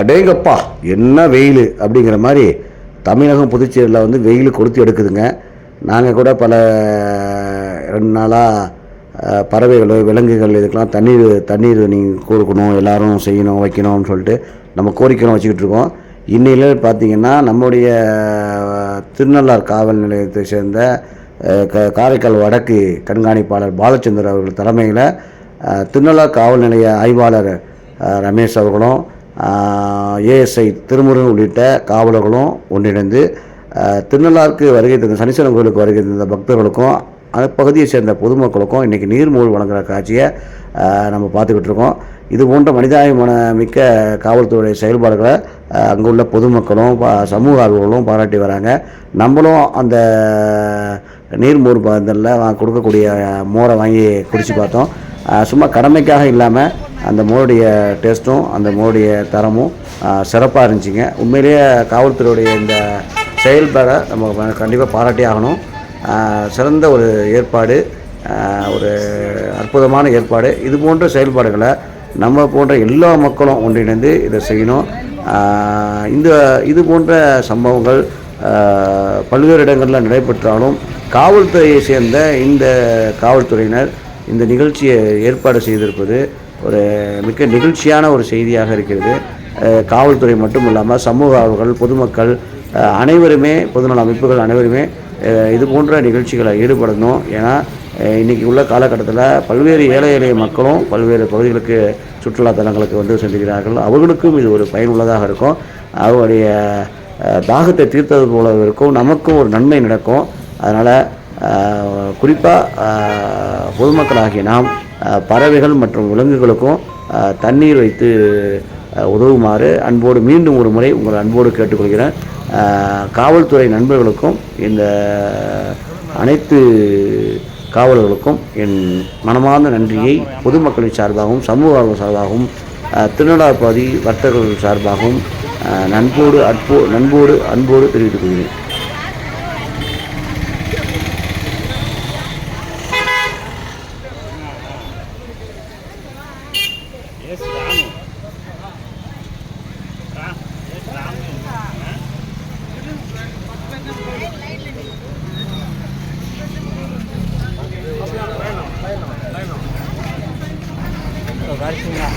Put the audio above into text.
அடேங்கப்பா என்ன வெயில்? அப்படிங்கிற மாதிரி தமிழகம் புதுச்சேரியில் வந்து வெயில் கொளுத்தி எடுக்குதுங்க. நாங்கள் கூட பல ரெண்டு நாளாக பறவைகள் விலங்குகள் இதுக்கெல்லாம் தண்ணீர் தண்ணீர் நீங்கள் கொடுக்கணும் எல்லோரும் செய்யணும் வைக்கணும்னு சொல்லிட்டு நம்ம கோரிக்கைலாம் வச்சுக்கிட்டு இருக்கோம். இன்னையில பார்த்தீங்கன்னா நம்முடைய திருநள்ளார் காவல் நிலையத்தை சேர்ந்த க காரைக்கால் வடக்கு கண்காணிப்பாளர் பாலச்சந்தர் அவர்கள் தலைமையில் திருநள்ளார் காவல் நிலைய ஆய்வாளர் ரமேஷ் அவர்களும் ஏஎஸ்ஐ திருமுருகன் உள்ளிட்ட காவலர்களும் ஒன்றிணைந்து திருநள்ளாருக்கு வருகை தந்த சனீஸ்வரன் கோயிலுக்கு வருகை தந்த பக்தர்களுக்கும் அந்த பகுதியை சேர்ந்த பொதுமக்களுக்கும் இன்றைக்கி நீர்மூழ் வழங்குகிற காட்சியை நம்ம பார்த்துக்கிட்டு இருக்கோம். இது போன்ற மனிதாபிமான மிக்க காவல்துறை செயல்பாடுகளை அங்கே உள்ள பொதுமக்களும் ப- சமூக ஆர்வலர்களும் பாராட்டி வராங்க. நம்மளும் அந்த நீர்மூர் பந்தலில் கொடுக்கக்கூடிய மோரை வாங்கி குடிச்சு பார்த்தோம். சும்மா கடமைக்காக இல்லாமல் அந்த மோருடைய டேஸ்ட்டும் அந்த மோருடைய தரமும் சிறப்பாக இருந்துச்சுங்க. உண்மையிலேயே காவல்துறையுடைய இந்த செயல்பட நம்ம கண்டிப்பாக பாராட்டி ஆகணும். சிறந்த ஒரு ஏற்பாடு ஒரு அற்புதமான ஏற்பாடு. இது போன்ற செயல்பாடுகளை நம்ம போன்ற எல்லா மக்களும் ஒன்றிணைந்து இதை செய்யணும். இந்த இது போன்ற சம்பவங்கள் பல்வேறு இடங்களில் நடைபெற்றாலும் காவல்துறையை சேர்ந்த இந்த காவல்துறையினர் இந்த நிகழ்ச்சியை ஏற்பாடு செய்திருப்பது ஒரு மிக்க நிகழ்ச்சியான ஒரு செய்தியாக இருக்கிறது. காவல்துறை மட்டும் இல்லாமல் சமூக ஆர்வர்கள் பொதுமக்கள் அனைவருமே பொதுநல அமைப்புகள் அனைவருமே இது போன்ற நிகழ்ச்சிகளை ஈடுபடணும். ஏன்னா இன்றைக்கி இன்னைக்கு உள்ள காலகட்டத்தில் பல்வேறு ஏழை எளிய மக்களும் பல்வேறு பகுதிகளுக்கு சுற்றுலா தலங்களுக்கு வந்து செல்கிறார்கள். அவர்களுக்கும் இது ஒரு பயனுள்ளதாக இருக்கும். அவருடைய தாகத்தை தீர்த்தது போல இருக்கும். நமக்கும் ஒரு நன்மை நடக்கும். அதனால் குறிப்பாக பொதுமக்களாகிய நாம் பறவைகள் மற்றும் விலங்குகளுக்கும் தண்ணீர் வைத்து உதவுமாறு அன்போடு மீண்டும் ஒரு முறை உங்கள் அன்போடு கேட்டுக்கொள்கிறேன். காவல்துறை நண்பர்களுக்கும் இந்த அனைத்து காவலர்களுக்கும் என் மனமார்ந்த நன்றியை பொதுமக்களின் சார்பாகவும் சமூக ஆர்வம் சார்பாகவும் திருநள்ளாறு பகுதி வர்த்தகர்கள் சார்பாகவும் நண்போடு அற்போ நண்போடு அன்போடு தெரிவித்துக் கொள்கிறேன். ఎస్ రాము ఎస్ రాము వరుసగా